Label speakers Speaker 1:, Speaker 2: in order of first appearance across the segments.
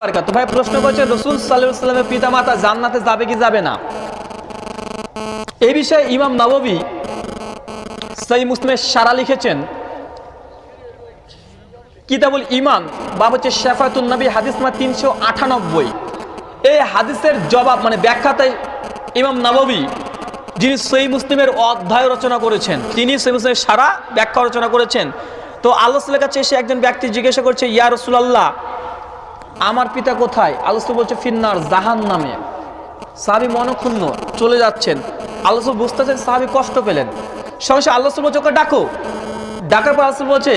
Speaker 1: তো ভাই প্রশ্ন করছে, রসুল সাল্লামের পিতা মাতা জান্নাতে যাবে কি যাবে না? এই বিষয়ে ইমাম মুসলিমের সারা লিখেছেন। কিতাবুল ইমান বা হচ্ছে শেফাতুল নবী, হাদিস তিনশো আটানব্বই। এই হাদিসের জবাব মানে ব্যাখ্যাতে ইমাম নববী যিনি সেই মুসলিমের অধ্যায় রচনা করেছেন, তিনি সেই মুসলিমের সারা ব্যাখ্যা রচনা করেছেন। তো আল্লাহ কাছে এসে একজন ব্যক্তি জিজ্ঞাসা করছে, ইয়া রসুলাল্লাহ আমার পিতা কোথায়? আল্লাহ বলছে, ফিন্নার জাহান নামে সাহাবি মনক্ষুণ্ণ, চলে যাচ্ছেন। আল্লাহ বুঝতেছেন, সাহাবি কষ্ট পেলেন। সঙ্গে সঙ্গে আল্লাহ বলছে, ওকে ডাকো। ডাকার পর আল্লাহ বলছে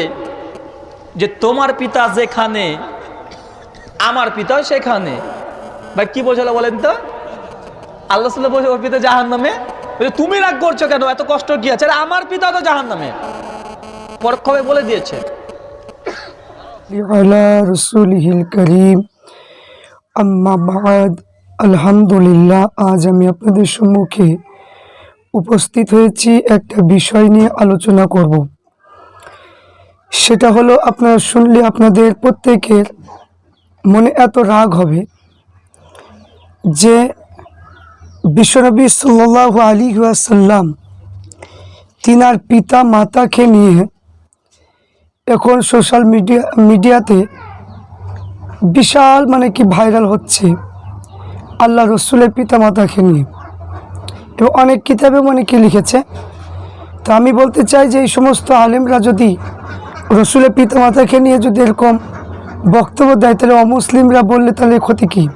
Speaker 1: যে, তোমার পিতা যেখানে, আমার পিতাও সেখানে। ভাই, কি বোঝালো বলেন তো? আল্লাহ সাল্লাহ বলছে, ওর পিতা জাহান নামে তুমি রাগ করছ কেন? এত কষ্ট কি আছে? আমার পিতা তো জাহান নামে পরক্ষমে বলে দিয়েছে।
Speaker 2: على رسوله الكريم আম্মা বাদ আলহামদুলিল্লাহ আজ আমি আপনাদের সম্মুখে উপস্থিত হয়েছি একটা বিষয় নিয়ে আলোচনা করব সেটা হলো আপনারা শুনলে আপনাদের প্রত্যেকের মনে এত রাগ হবে যে বিশ্বনবী সাল্লাহ আলী সাল্লাম তিনার পিতা মাতাকে নিয়ে এখন সোশ্যাল মিডিয়া মিডিয়াতে বিশাল মানে কি ভাইরাল হচ্ছে। আল্লাহ রসুলের পিতামাতাকে নিয়ে। এবং অনেক কিতাবে মানে কি লিখেছে। তো আমি বলতে চাই যে এই সমস্ত আলেমরা যদি রসুলের পিতামাতাকে নিয়ে যদি এরকম বক্তব্য দেয়, তাহলে অমুসলিমরা বললে তাহলে ক্ষতি কী?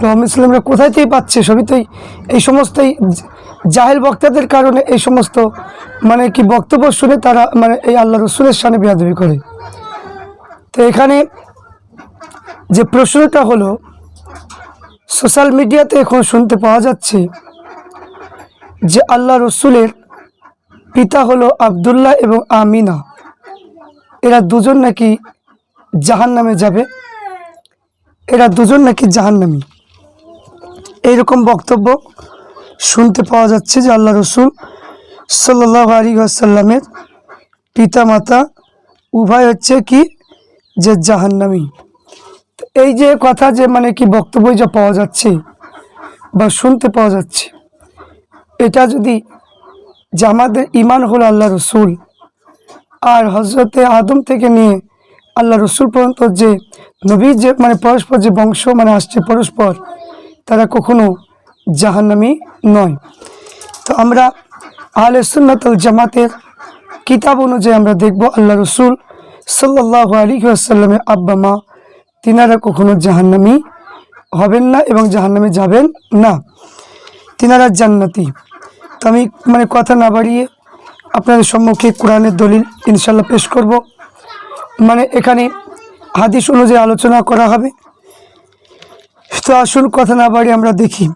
Speaker 2: তো অমুসলিমরা কোথায় থেকে পাচ্ছে? সবই তো এই- এই সমস্ত এই জ- জাহেল বক্তাদের কারণে এই সমস্ত মানে কি বক্তব্য শুনে তারা মানে এই আল্লাহ রসুলের সামনে বেয়াদবি করে। তো এখানে যে প্রশ্নটা হলো, সোশ্যাল মিডিয়াতে এখন শুনতে পাওয়া যাচ্ছে যে আল্লাহ রসুলের পিতা হলো আবদুল্লাহ এবং আমিনা। এরা দুজন নাকি জাহান নামে যাবে? এরা দুজন নাকি জাহান্নামী? এইরকম বক্তব্য শুনতে পাওয়া যাচ্ছে যে আল্লাহ রসুল সাল্লাহ আলী আসাল্লামের পিতা মাতা উভয় হচ্ছে কি? যে জাহান্নামী। এই যে কথা যে মানে কি বক্তব্য যা পাওয়া যাচ্ছে বা শুনতে পাওয়া যাচ্ছে, এটা যদি যে আমাদের ইমান হলো আল্লাহ রসুল আর হজরতে আদম থেকে নিয়ে আল্লাহ রসুল পর্যন্ত যে নবীর যে মানে পরস্পর যে বংশ মানে আসছে পরস্পর, তারা কখনো জাহান্নামী নয়। তো আমরা আহলে সুন্নাতুল জামাতের কিতাব অনুযায়ী আমরা দেখব আল্লাহ রসুল সাল্লাহ আলী আসাল্লামের আব্বা, মা তিনারা কখনো জাহান্নামী হবেন না এবং জাহান্নামে যাবেন না। তিনারা জান্নাতি। তো আমি মানে কথা না বাড়িয়ে আপনাদের সম্মুখে কোরআনের দলিল ইনশাল্লাহ পেশ করব। মানে এখানে হাদিস অনুযায়ী আলোচনা করা হবে। তো আসুন কথা না বাড়িয়ে আমরা দেখি।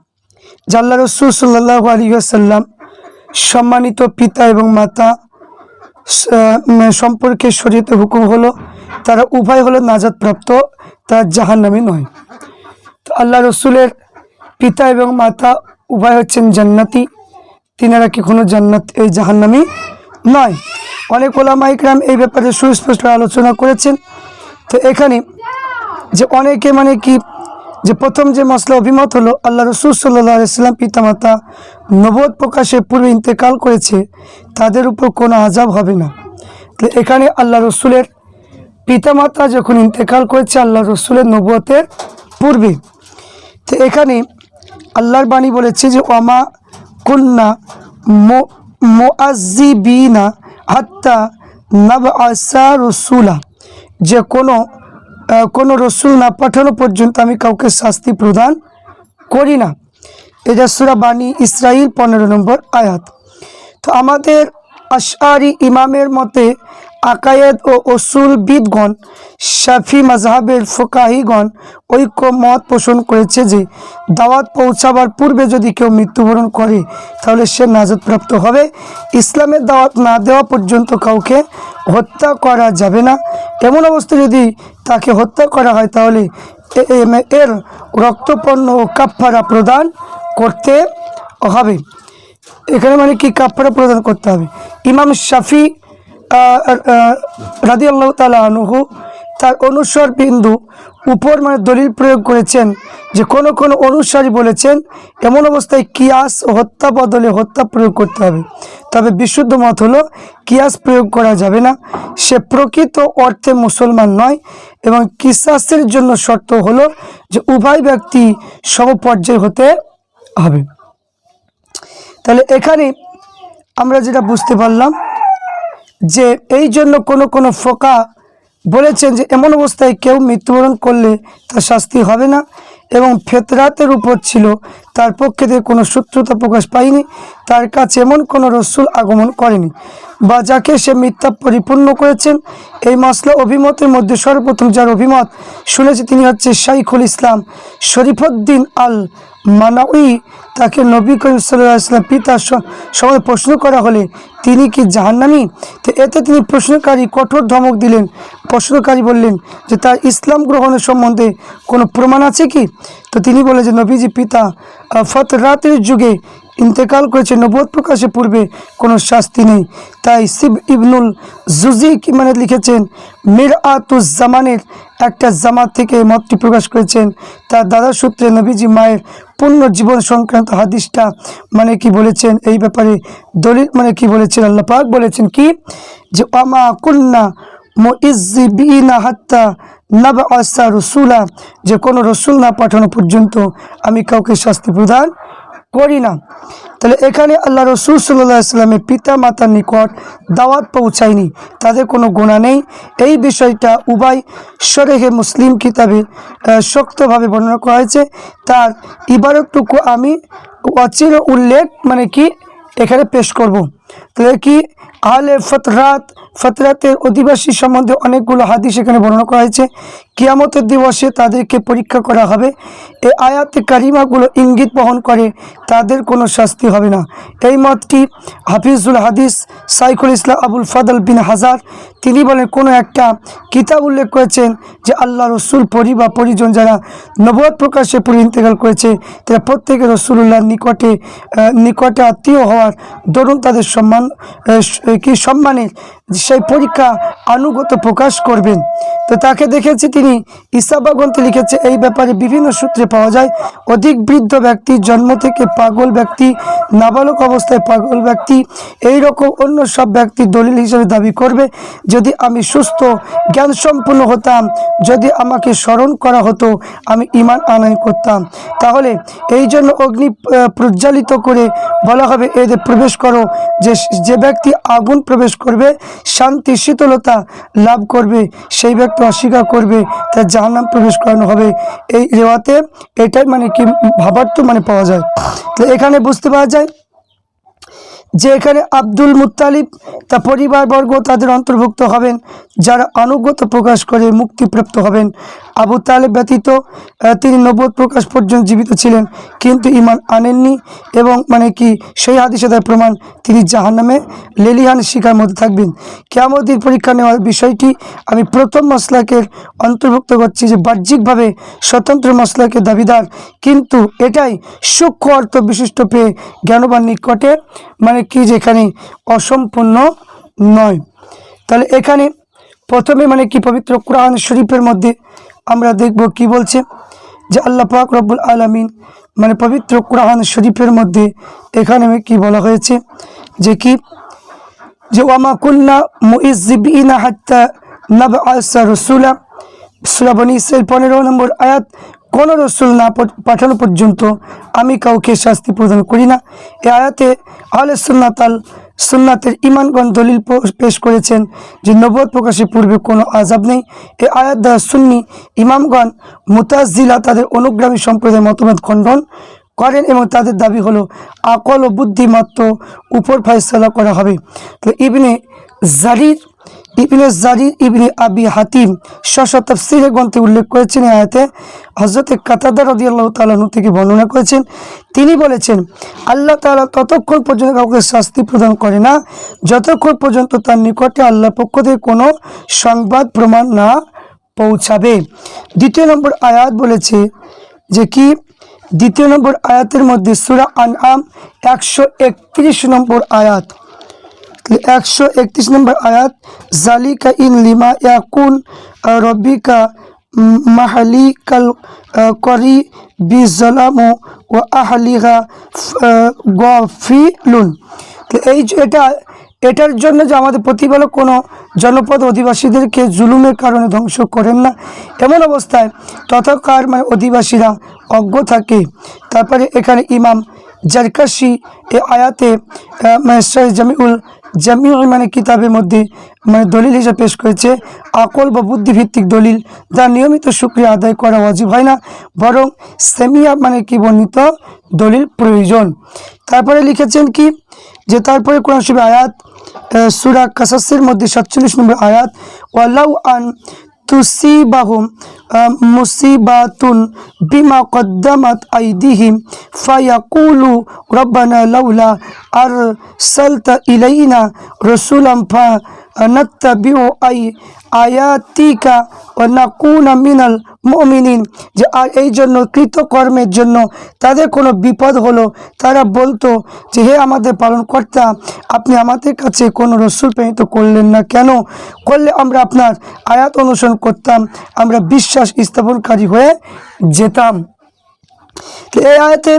Speaker 2: জাল্লা রসুল সাল্লাহ আলী আসাল্লাম সম্মানিত পিতা এবং মাতা সম্পর্কে শরীয়তে হুকুম হলো, তারা উভয় হলো নাজাদপ্রাপ্ত তারা জাহান্নামী নয়। তো আল্লাহ রসুলের পিতা এবং মাতা উভয় হচ্ছেন জান্নাতি, তিনারা কি কোনো জান্নাত এই জাহান্নামী নয়। অনেক ওলামাইকরাম এই ব্যাপারে সুস্পষ্ট আলোচনা করেছেন। তো এখানে যে অনেকে মানে কি যে প্রথম যে মশলা অভিমত হলো, আল্লাহ রসুল সাল্লাহ আলাইসাল্লাম পিতামাতা নবোধ প্রকাশের পূর্বে ইন্তেকাল করেছে, তাদের উপর কোনো আজাব হবে না। এখানে আল্লাহ রসুলের পিতামাতা যখন ইন্তেকাল করেছে, আল্লাহ রসুলের নবতের পূর্বে। তো এখানে আল্লাহর বাণী বলেছে যে ওমা কুন্না মোয়াজিবিনা হাত্তা নব আসা রসুলা। যে কোনো কোনো রসুল না পাঠানো পর্যন্ত আমি কাউকে শাস্তি প্রদান করি না। এটা সুরা বাণী ইসরাইল পনেরো নম্বর আয়াত। তো আমাদের আশারি ইমামের মতে আকায়েদ ও অসুল বিদগণ শাফি মাজহাবের ফোকাহিগণ ঐক্য মত পোষণ করেছে যে, দাওয়াত পৌঁছাবার পূর্বে যদি কেউ মৃত্যুবরণ করে, তাহলে সে নাজতপ্রাপ্ত হবে। ইসলামের দাওয়াত না দেওয়া পর্যন্ত কাউকে হত্যা করা যাবে না। এমন অবস্থা যদি তাকে হত্যা করা হয়, তাহলে এর রক্তপণ্য ও কাপ্পারা প্রদান করতে হবে। এখানে মানে কি কাপড়া প্রদান করতে হবে? ইমাম শাফি রাদি আল্লাহ তালা আনুহু তার অনুসর বিন্দু উপর মানে দলিল প্রয়োগ করেছেন যে কোনো কোনো অনুসারী বলেছেন, এমন অবস্থায় কিয়াস হত্যা বদলে হত্যা প্রয়োগ করতে হবে। তবে বিশুদ্ধ মত হলো, কিয়াস প্রয়োগ করা যাবে না। সে প্রকৃত অর্থে মুসলমান নয় এবং কিসাসের জন্য শর্ত হলো যে উভয় ব্যক্তি সমপর্যায় হতে হবে। তাহলে এখানে আমরা যেটা বুঝতে পারলাম যে এই জন্য কোনো কোনো ফোকা বলেছেন যে এমন অবস্থায় কেউ মৃত্যুবরণ করলে তার শাস্তি হবে না এবং ফেতরাতের উপর ছিল, তার পক্ষে থেকে কোনো শত্রুতা প্রকাশ পায়নি, তার কাছে এমন কোনো রসুল আগমন করেনি। বা যাকে সে মিথ্যা পরিপূর্ণ করেছেন, এই মাসলা অভিমতের মধ্যে সর্বপ্রথম যার অভিমত শুনেছে তিনি হচ্ছে শাইখুল ইসলাম শরীফুদ্দিন আল মানাউই তাকে নবী করিম সাল্লাম পিতার সময় প্রশ্ন করা হলে, তিনি কি জাহান্নামি? তো এতে তিনি প্রশ্নকারী কঠোর ধমক দিলেন। প্রশ্নকারী বললেন যে, তার ইসলাম গ্রহণের সম্বন্ধে কোনো প্রমাণ আছে কি? তো তিনি বলে যে, নবীজি পিতা ফত রাতের যুগে ইন্তেকাল করেছে নবোধ প্রকাশের পূর্বে কোনো শাস্তি নেই। তাই শিব ইবনুল জুজি মানে লিখেছেন মির জামানের একটা জামাত থেকে মতটি প্রকাশ করেছেন। তার দাদা সূত্রে নবীজি মায়ের পূর্ণ জীবন সংক্রান্ত হাদিসটা মানে কি বলেছেন, এই ব্যাপারে দলিল মানে কি বলেছেন, আল্লাহ পাক বলেছেন কি যে আমা কুন্না মুইজ্জিবিনা হাত্তা নাবা আসা রসুলা যে কোনো রসুল না পাঠানো পর্যন্ত আমি কাউকে শাস্তি প্রদান করি না। তাহলে এখানে আল্লাহ রসুল সাল্লাহ ইসলামের পিতা মাতার নিকট দাওয়াত পৌঁছায়নি। তাদের কোনো গোনা নেই। এই বিষয়টা উভয় শরেহে মুসলিম কিতাবে শক্তভাবে বর্ণনা করা হয়েছে। তার ইবারতটুকু আমি অচির উল্লেখ মানে কি এখানে পেশ করব। তাহলে কি আহলে ফতরাত ফতরাতের অধিবাসী সম্বন্ধে অনেকগুলো হাদিস এখানে বর্ণনা করা হয়েছে। কিয়ামতের দিবসে তাদেরকে পরীক্ষা করা হবে। এই আয়াতে কারিমাগুলো ইঙ্গিত বহন করে, তাদের কোনো শাস্তি হবে না। এই মতটি হাফিজুল হাদিস সাইকুল ইসলাম আবুল ফাদল বিন হাজার, তিনি বলেন, কোনো একটা কিতাব উল্লেখ করেছেন যে আল্লাহ রসুল পরি বা পরিজন যারা নবদ প্রকাশে পরি ইন্তেকাল করেছে, তারা প্রত্যেকে রসুল্লাহর নিকটে নিকটে আত্মীয় হওয়ার দরুন তাদের সম্মান কি সম্মানের সেই পরীক্ষা আনুগত প্রকাশ করবেন। তো তাকে দেখেছি তিনি ইসাবা গ্রন্থে লিখেছে, এই ব্যাপারে বিভিন্ন সূত্রে পাওয়া যায়, অধিক বৃদ্ধ ব্যক্তি, জন্ম থেকে পাগল ব্যক্তি, নাবালক অবস্থায় পাগল ব্যক্তি, এই রকম অন্য সব ব্যক্তি দলিল হিসেবে দাবি করবে, যদি আমি সুস্থ জ্ঞান সম্পন্ন হতাম, যদি আমাকে স্মরণ করা হতো, আমি ইমান আনয়ন করতাম। তাহলে এই জন্য অগ্নি প্রজ্বালিত করে বলা হবে, এদের প্রবেশ করো, যে যে ব্যক্তি আগুন প্রবেশ করবে শান্তি, শীতলতা লাভ করবে, সেই ব্যক্তি অস্বীকার করবে, তার জাহান্নাম প্রবেশ করানো হবে। এই রেওয়াতে এটাই মানে কি ভাবার তো মানে পাওয়া যায়। তো এখানে বুঝতে পারা যায় যে এখানে আব্দুল মুত্তালিব তা পরিবারবর্গ তাদের অন্তর্ভুক্ত হবেন, যারা অনুগত প্রকাশ করে মুক্তিপ্রাপ্ত হবেন। আবু তালেব ব্যতীত তিনি নব্বদ প্রকাশ পর্যন্ত জীবিত ছিলেন, কিন্তু ইমান আনেননি এবং মানে কি, সেই হাদিসে প্রমাণ, তিনি জাহান্নামে লেলিহান শিকার মধ্যে থাকবেন। কেমদিন পরীক্ষা নেওয়ার বিষয়টি আমি প্রথম মশলাকের অন্তর্ভুক্ত করছি যে বাহ্যিকভাবে স্বতন্ত্র মশলাকে দাবিদার, কিন্তু এটাই সূক্ষ্ম অর্থ বিশিষ্ট পেয়ে জ্ঞানবান নিকটে মানে কি যেখানে অসম্পূর্ণ নয়। তাহলে এখানে প্রথমে মানে কি পবিত্র কোরআন শরীফের মধ্যে আমরা দেখব কি বলছে যে আল্লাহ পাক রব্বুল আলমিন মানে পবিত্র কোরআন শরীফের মধ্যে এখানে কি বলা হয়েছে যে কি? যে ওয়ামা কুন্না মুইজিবিনা হাত্তা নাবআসা রাসূলা। সূরা বনী ইসরাইল পনেরো নম্বর আয়াত কোন রসুল না পাঠানো পর্যন্ত আমি কাউকে শাস্তি প্রদান করি না। এ আয়াতে আল সুন্নাতের ইমানগণ দলিল পেশ করেছেন যে নবদ প্রকাশের পূর্বে কোনো আজাব নেই। এ আয়াত দ্বারা সুন্নি ইমামগণ মুতাজিলা তাদের অনুগ্রামী সম্প্রদায়ের মতভেদ খণ্ডন করেন এবং তাদের দাবি হলো, আকল ও বুদ্ধিমাত্র উপর ফয়সলা করা হবে। তো ইবনে জারির ইবনে জারির ইবনে আবি হাতিম স্ব তফসিরে গ্রন্থে উল্লেখ করেছেন আয়াতে হজরত কাতাদা রদিয়াল্লাহ তালাহু থেকে বর্ণনা করেছেন, তিনি বলেছেন, আল্লাহ তালা ততক্ষণ পর্যন্ত কাউকে শাস্তি প্রদান করে না, যতক্ষণ পর্যন্ত তার নিকটে আল্লাহর পক্ষ থেকে কোনো সংবাদ প্রমাণ না পৌঁছাবে। দ্বিতীয় নম্বর আয়াত বলেছে যে কি? দ্বিতীয় নম্বর আয়াতের মধ্যে সুরা আনআম একশো একত্রিশ নম্বর আয়াত। একশো একত্রিশ নম্বর আয়াত, জালিকা ইন লিমা ইয়াকুন রব্বিকা মাহালিকাল করি বিজলামু ও আহলিহা গফিলুন। এই এটা, এটার জন্য যে আমাদের প্রতিপালক কোনো জনপদ অধিবাসীদেরকে জুলুমের কারণে ধ্বংস করেন না, এমন অবস্থায় তথাকার মানে অধিবাসীরা অজ্ঞ থাকে। তারপরে এখানে ইমাম জারকাশি এ আয়াতে মানে জামিউল জামি মানে কিতাবের মধ্যে মানে দলিল হিসেবে পেশ করেছে আকল বা বুদ্ধিভিত্তিক দলিল যা নিয়মিত শুক্রিয়া আদায় করা অজীব হয় না বরং সেমিয়া মানে কি বর্ণিত? দলিল প্রয়োজন। তারপরে লিখেছেন কি? যে তারপরে কোরআন শরীফ আয়াত সুরা সূরা কাসাসের মধ্যে সাতচল্লিশ নম্বর আয়াত ওয়ালাউ আন তুসিবাহুম আহ, مصيبة بما قدمت أيديهم فيقول ربنا لولا ইলাইনা রসুলাম ফা নত্তাবিউ আই আয়াতিকা ও নাকুনা মিনাল মুমিনিন যে আর এই জন্য, কৃতকর্মের জন্য তাদের কোনো বিপদ হলো? তারা বলতো যে, হে আমাদের পালনকর্তা, আপনি আমাদের কাছে কোনো রসুল প্রেরিত করলেন না কেন? করলে আমরা আপনার আয়াত অনুসরণ করতাম, আমরা বিশ্বাস স্থাপনকারী হয়ে যেতাম। এই আয়াতে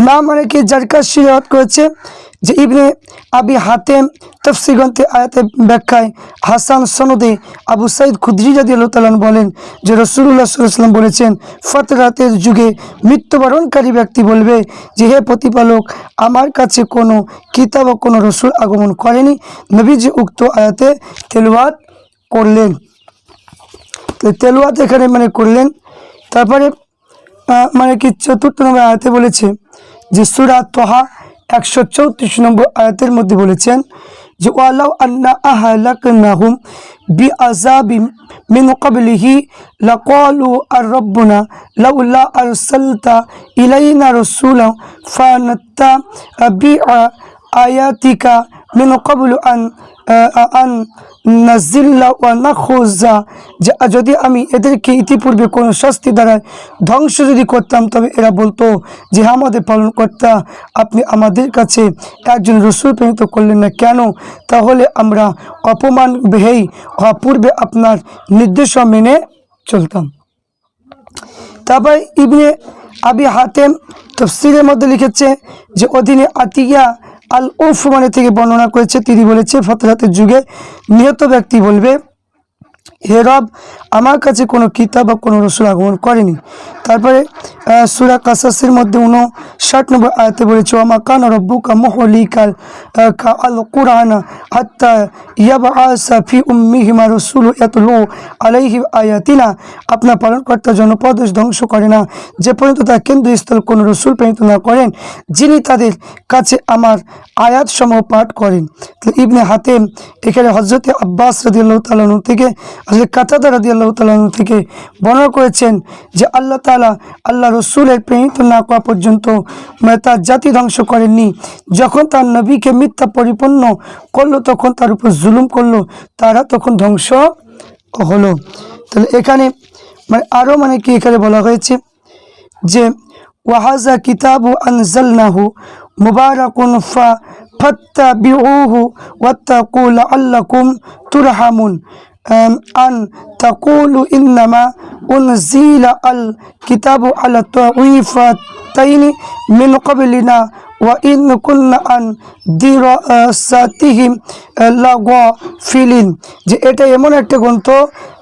Speaker 2: ইমাম অনেকে জারকার সিরাত করেছে যে ইবনে আবি হাতেম তফসিগন্তে আয়াতে ব্যাখ্যায় হাসান সনদে আবু সাইদ খুদ্রি জাদি আল্লাহ বলেন যে রসুল্লাহ সাল্লাম বলেছেন ফতরাতের যুগে মৃত্যুবরণকারী ব্যক্তি বলবে যে, হে প্রতিপালক, আমার কাছে কোনো কিতাব ও কোনো রসুল আগমন করেনি। নবীজি উক্ত আয়াতে তেলুয়াত করলেন। তো তেলওয়াত এখানে মানে করলেন। তারপরে মানে কি চতুর্থ নম্বর আয়াতে বলেছে যে, সুরা তোহা একশো চৌত্রিশ নম্বর আয়াতের মধ্যে বলেছেন যে, ওয়ালাউ আন্না আহলাকনাহুম বি আযাবি মিন কাবলিহি লাকালু আর রাব্বুনা লাউলা আরসালতা ইলাইনা রাসূলা ফানাত্তাবিআ আয়াতিকা মিন কাবলু আন আন নাজিল্লা ওয়া নাখুজা। যে যদি আমি এদেরকে ইতিপূর্বে কোনো শাস্তি দ্বারা ধ্বংস যদি করতাম তবে এরা বলতো যে "হ্যাঁ, আমাদের পালন কর্তা আপনি আমাদের কাছে একজন রসুল প্রেরিত করলেন না কেন? তাহলে আমরা অপমান বেহেই পূর্বে আপনার নির্দেশ মেনে চলতাম। তারপরে ইবনে আবি হাতেম তফসিরের মধ্যে লিখেছে যে অধীনে আতিয়া আল উফ মানে থেকে বর্ণনা করেছে তিনি বলেছে ফতরাতের যুগে নিহত ব্যক্তি বলবে হে রব, আমার কাছে কোনো কিতাব বা কোনো রসুল আগমন করেনি। তারপরে সুরা কাসাসের মধ্যে উনো ষাট নম্বর আয়াতে বলেছে ওমা কান রব্বুকা মোহলিকাল কা আল কুরআন হাত্তা ইয়াবআসা ফি উম্মিহিমা রাসূল ইয়াতলু আলাইহি আয়াতিনা। আপনার পালনকর্তা জনপদেশ ধ্বংস করে না, যে পর্যন্ত তার কেন্দ্রস্থল কোনো রসুল প্রেরিত না করেন, যিনি তাদের কাছে আমার আয়াত সমূহ পাঠ করেন। ইবনে হাতেম, এখানে হজরতে আব্বাস রদিয়াল্লাহ তালানু থেকে হজরত কাতাদা আল্লাহ তালানু থেকে বর্ণনা করেছেন যে আল্লাহ তালা আল্লাহ রসুলের প্রেরিত না করা পর্যন্ত তার জাতি ধ্বংস করেননি। যখন তার নবীকে মিথ্যা পরিপূর্ণ করল, তখন তার উপর জুলুম করল, তারা তখন ধ্বংস হলো। তাহলে এখানে মানে আরও মানে কি এখানে বলা হয়েছে যে, ওয়াহাজা কিতাবু আনজালনাহু মুবারাকুন ফা ফাত্তাবিউহু ওয়াত্তাকু লাআল্লাকুম তুরহামুন। আম, আন তাকুলু ইন্নামা উনজিলা আল কিতাবু আলা তাইফাতাইনি ইন কুন্না আন দিরাসাতিহিম লাগাফিলিন। যে এটা এমন একটা গ্রন্থ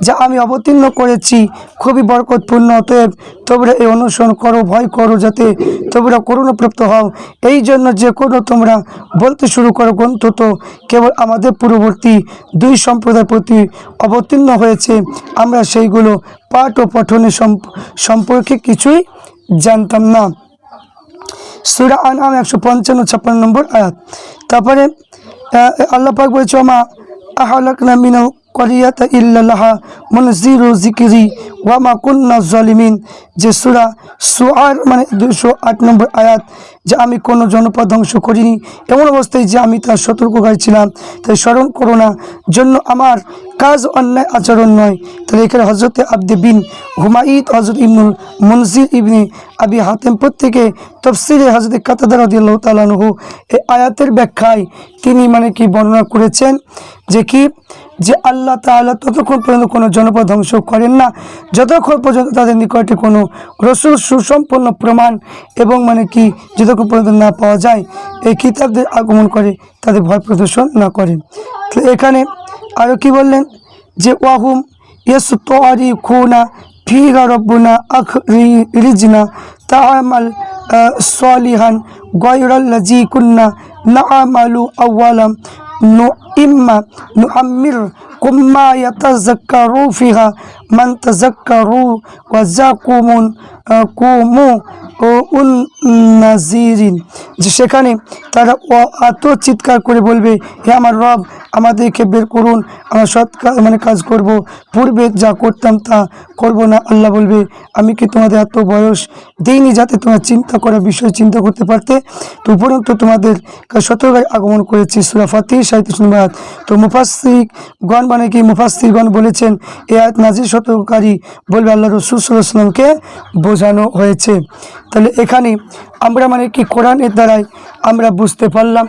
Speaker 2: যা আমি অবতীর্ণ করেছি, খুবই বরকতপূর্ণ। অতএব তোমরা এই অনুসরণ করো, ভয় করো যাতে তোমরা করুণাপ্রাপ্ত হও। এই জন্য যে কোনো তোমরা বলতে শুরু করো গ্রন্থ তো কেবল আমাদের পূর্ববর্তী দুই সম্প্রদায়ের প্রতি অবতীর্ণ হয়েছে। আমরা সেইগুলো পাঠ ও পঠনের সম্প- সম্পর্কে কিছুই জানতাম না। সুরা আনাম একশো পঞ্চান্ন ছাপ্পান্ন নম্বর আয়াত। তারপরে আল্লাহ পাক বলছে আমা আহ মিনাল করিয়াতা ইল্লাল্লাহা মুনজিরু জিকিরি ওয়ামা কুন্না জলিমিন যে সুরা সুয়ার মানে দুশো আট নম্বর আয়াত, যে আমি কোনো জনপদ ধ্বংস করিনি, এমন অবস্থায় যে আমি তার সতর্ককারী ছিলাম তাই স্মরণ করো না। জন্য আমার কাজ অন্যায় আচরণ নয়। তাহলে এখানে হজরতে আব্দে বিন হুমায়িদ হজরত ইবনুল মনজির ইবনে আবি হাতেম প্রত্যেকে তফসিরে হজরত কাতাদার রদিয়াল্লাহ তালানহু এই আয়াতের ব্যাখ্যায় তিনি মানে কি বর্ণনা করেছেন যে কি যে আল্লাহ তাআলা ততক্ষণ পর্যন্ত কোনো জনপদ ধ্বংস করেন না। যতক্ষণ পর্যন্ত তাদের নিকটে কোনো রসুল সুসম্পন্ন প্রমাণ এবং মানে কি যতক্ষণ পর্যন্ত না পাওয়া যায়, এই কিতাবদের আগমন করে তাদের ভয় প্রদর্শন না করেন। তো এখানে আরও কি বললেন? যে ওয়াহুম ইয়েস তোয়ারি খুনা ফিহা রব্বুনা আখ রিজনা তাআমাল সলিহান গয়রাল্লাজি কুন্না নাআমালু আওয়ালাম। nu'imma nu'ammir কুম্মা ইয়াতাযাক্কারু ফিহা মান তাযাক্কারু ওয়া যাকুমুন কুমু নাজিরিন যে সেখানে তারা এত চিৎকার করে বলবে, হে আমার রব, আমাদেরকে বের করুন, আমরা সৎ মানে কাজ করব। পূর্বে যা করতাম তা করব না। আল্লাহ বলবে, আমি কি তোমাদের এত বয়স দিইনি যাতে তোমার চিন্তা করার বিষয়ে চিন্তা করতে পারতে? তো উপরন্ত তোমাদের সতর্কায় আগমন করেছি সুরা সাহিত্য সাঁত্রিশ নম্বর তো মুফাসিকগণ মানে কি মুফাসিরগণ বলেছেন, এ আয়াত নাজির সতর্ককারী বলবে আল্লাহ রসুল সাল্লাহামকে বোঝানো হয়েছে। তাহলে এখানে আমরা মানে কি কোরআনের দ্বারাই আমরা বুঝতে পারলাম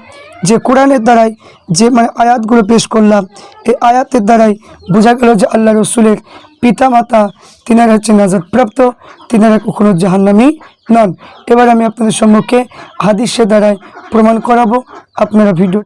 Speaker 2: যে কোরআনের দ্বারাই যে মানে আয়াতগুলো পেশ করলাম, এই আয়াতের দ্বারাই বোঝা গেল যে আল্লাহ রসুলের পিতামাতা তিনারা হচ্ছে নাজাদ প্রাপ্ত তিনারা কখনো জাহান্নামী নন। এবার আমি আপনাদের সম্মুখে হাদিসের দ্বারাই প্রমাণ করাবো। আপনারা ভিডিও